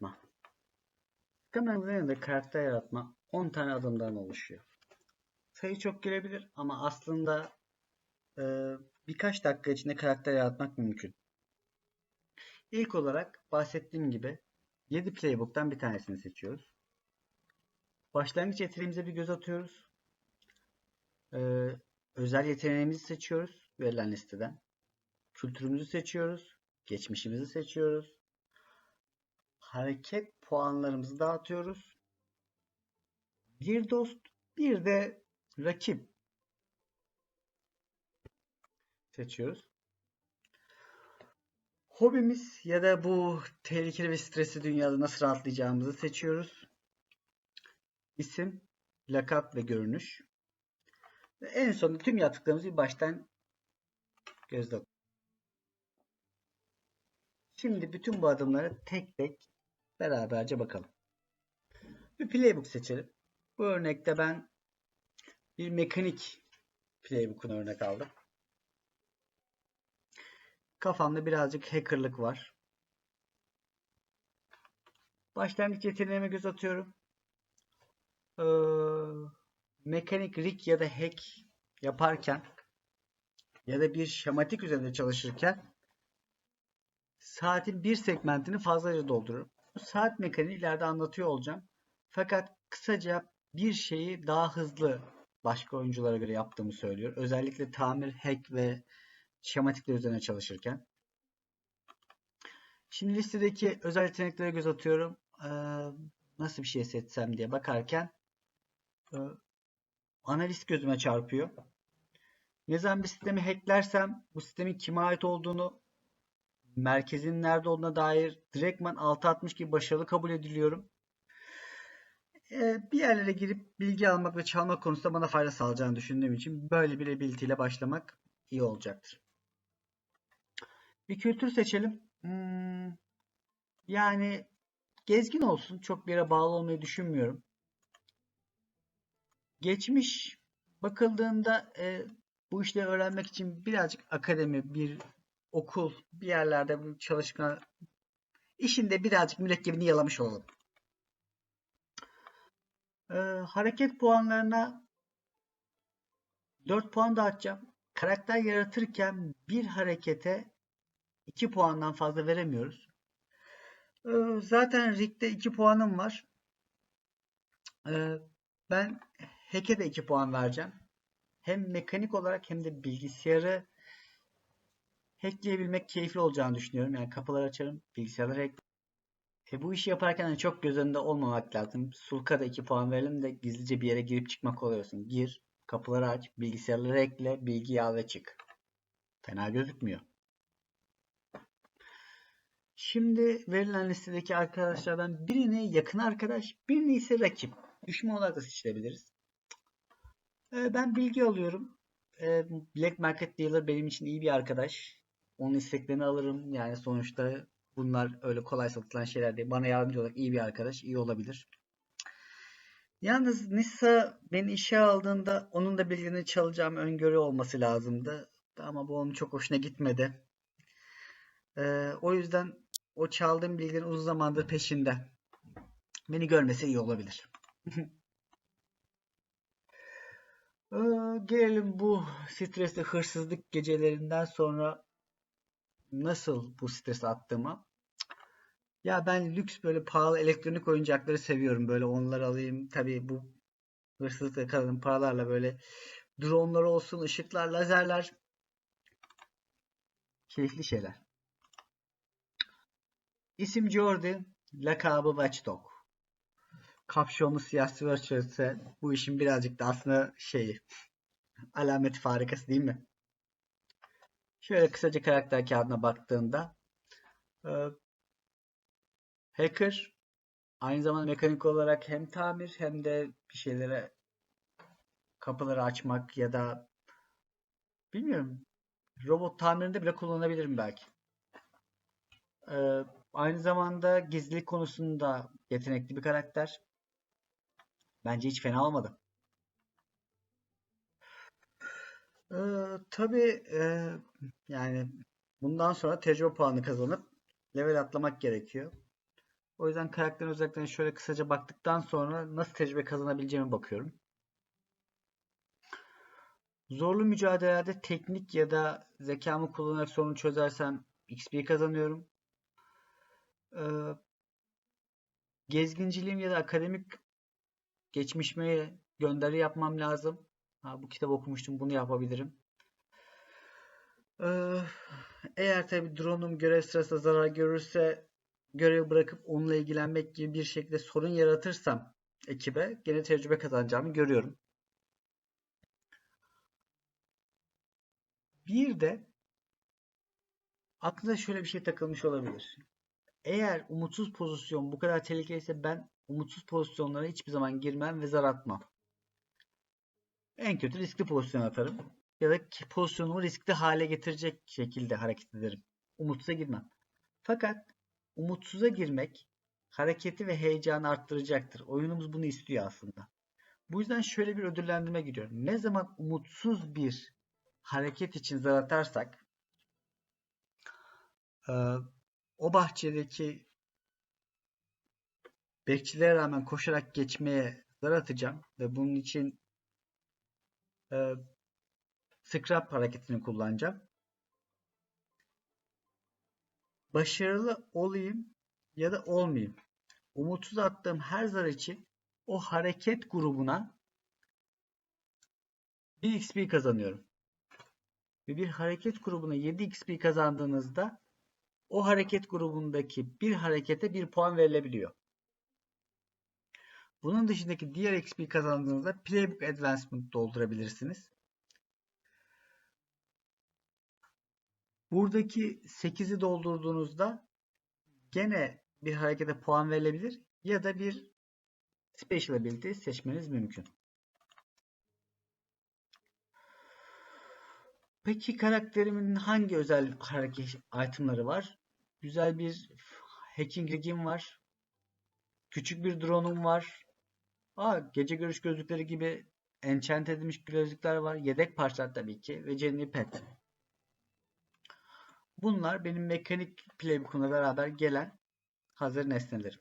yaratma. Kameramızın yanında karakter yaratma 10 tane adımdan oluşuyor. Sayı çok gelebilir ama aslında e, birkaç dakika içinde karakter yaratmak mümkün. İlk olarak bahsettiğim gibi 7 playbook'tan bir tanesini seçiyoruz. Başlangıç yeteneğimize bir göz atıyoruz. Ee, özel yeteneğimizi seçiyoruz verilen listeden. Kültürümüzü seçiyoruz. Geçmişimizi seçiyoruz. Hareket puanlarımızı dağıtıyoruz. Bir dost, bir de rakip seçiyoruz. Hobimiz ya da bu tehlikeli ve stresli dünyada nasıl rahatlayacağımızı seçiyoruz. İsim, lakap ve görünüş. Ve en sonunda tüm yaptıklarımızı bir baştan gözle Şimdi bütün bu adımları tek tek beraberce bakalım. Bir playbook seçelim. Bu örnekte ben bir mekanik playbook'un örnek aldım. Kafamda birazcık hackerlık var. Başlangıç yeteneğime göz atıyorum. Ee, mekanik rig ya da hack yaparken ya da bir şematik üzerinde çalışırken saatin bir segmentini fazlaca doldururum. Saat mekaniği ileride anlatıyor olacağım. Fakat kısaca bir şeyi daha hızlı başka oyunculara göre yaptığımı söylüyor. Özellikle tamir, hack ve şematikler üzerine çalışırken. Şimdi listedeki özel yeteneklere göz atıyorum. Ee, nasıl bir şey seçsem diye bakarken e, analist gözüme çarpıyor. Ne zaman bir sistemi hacklersem bu sistemin kime ait olduğunu merkezin nerede olduğuna dair direktman 660 gibi başarılı kabul ediliyorum. Ee, bir yerlere girip bilgi almak ve çalmak konusunda bana fayda sağlayacağını düşündüğüm için böyle bir ability ile başlamak iyi olacaktır. Bir kültür seçelim. Hmm, yani gezgin olsun. Çok bir yere bağlı olmayı düşünmüyorum. Geçmiş bakıldığında e, bu işleri öğrenmek için birazcık akademi, bir okul, bir yerlerde bu çalışma işinde birazcık mürekkebini yalamış olalım. Ee, hareket puanlarına 4 puan dağıtacağım. Karakter yaratırken bir harekete 2 puandan fazla veremiyoruz. Ee, zaten Rig'de 2 puanım var. Ee, ben Hack'e de 2 puan vereceğim. Hem mekanik olarak hem de bilgisayarı hackleyebilmek keyifli olacağını düşünüyorum. Yani kapıları açarım, bilgisayarları hack. E bu işi yaparken de çok göz önünde olmamak lazım. Sulka da 2 puan verelim de gizlice bir yere girip çıkmak oluyorsun. Gir, kapıları aç, bilgisayarları hackle, bilgiyi al ve çık. Fena gözükmüyor. Şimdi verilen listedeki arkadaşlardan birini yakın arkadaş, birini ise rakip. Düşman olarak da seçilebiliriz. Ee, ben bilgi alıyorum. Ee, Black Market Dealer benim için iyi bir arkadaş. Onun isteklerini alırım. Yani sonuçta bunlar öyle kolay satılan şeyler değil. Bana yardımcı olarak iyi bir arkadaş. iyi olabilir. Yalnız Nisa beni işe aldığında onun da bilgilerini çalacağım öngörü olması lazımdı. Ama bu onun çok hoşuna gitmedi. Ee, o yüzden o çaldığım bilgilerin uzun zamandır peşinde. Beni görmese iyi olabilir. ee, gelelim bu stresli hırsızlık gecelerinden sonra nasıl bu stresi attığıma. Ya ben lüks böyle pahalı elektronik oyuncakları seviyorum. Böyle onları alayım. Tabii bu hırsızlıkla kalan paralarla böyle dronlar olsun, ışıklar, lazerler. Keyifli şeyler. İsim Jordi, lakabı Watchdog. Kapşonlu siyah sweatshirt'se bu işin birazcık da aslında şeyi alameti farikası değil mi? Şöyle kısaca karakter kağıdına baktığında e, hacker aynı zamanda mekanik olarak hem tamir hem de bir şeylere kapıları açmak ya da bilmiyorum robot tamirinde bile kullanabilirim belki. Ee, aynı zamanda gizlilik konusunda yetenekli bir karakter. Bence hiç fena olmadı. Ee, tabii e, yani bundan sonra tecrübe puanı kazanıp level atlamak gerekiyor. O yüzden karakterin özelliklerine şöyle kısaca baktıktan sonra nasıl tecrübe kazanabileceğime bakıyorum. Zorlu mücadelelerde teknik ya da zekamı kullanarak sorunu çözersem XP kazanıyorum. Ee, gezginciliğim ya da akademik geçmişime gönderi yapmam lazım. Ha, bu kitabı okumuştum bunu yapabilirim. Ee, eğer tabi drone'um görev sırasında zarar görürse görev bırakıp onunla ilgilenmek gibi bir şekilde sorun yaratırsam ekibe gene tecrübe kazanacağımı görüyorum. Bir de aklına şöyle bir şey takılmış olabilir. Eğer umutsuz pozisyon bu kadar tehlikeliyse ben umutsuz pozisyonlara hiçbir zaman girmem ve zar atmam. En kötü riskli pozisyon atarım. Ya da pozisyonumu riskli hale getirecek şekilde hareket ederim. Umutsuza girmem. Fakat umutsuza girmek hareketi ve heyecanı arttıracaktır. Oyunumuz bunu istiyor aslında. Bu yüzden şöyle bir ödüllendirme giriyor. Ne zaman umutsuz bir hareket için zar atarsak o bahçedeki bekçilere rağmen koşarak geçmeye zar atacağım ve bunun için e, scrap hareketini kullanacağım. Başarılı olayım ya da olmayayım. Umutsuz attığım her zar için o hareket grubuna 1 XP kazanıyorum. Ve bir hareket grubuna 7 XP kazandığınızda o hareket grubundaki bir harekete bir puan verilebiliyor. Bunun dışındaki diğer XP kazandığınızda Playbook Advancement doldurabilirsiniz. Buradaki 8'i doldurduğunuzda gene bir harekete puan verilebilir ya da bir Special Ability seçmeniz mümkün. Peki karakterimin hangi özel hareket itemları var? Güzel bir hacking rig'im var. Küçük bir drone'um var. Aa, gece görüş gözlükleri gibi enchant edilmiş gözlükler var. Yedek parçalar tabii ki ve Jenny Pet. Bunlar benim mekanik playbook'umla beraber gelen hazır nesnelerim.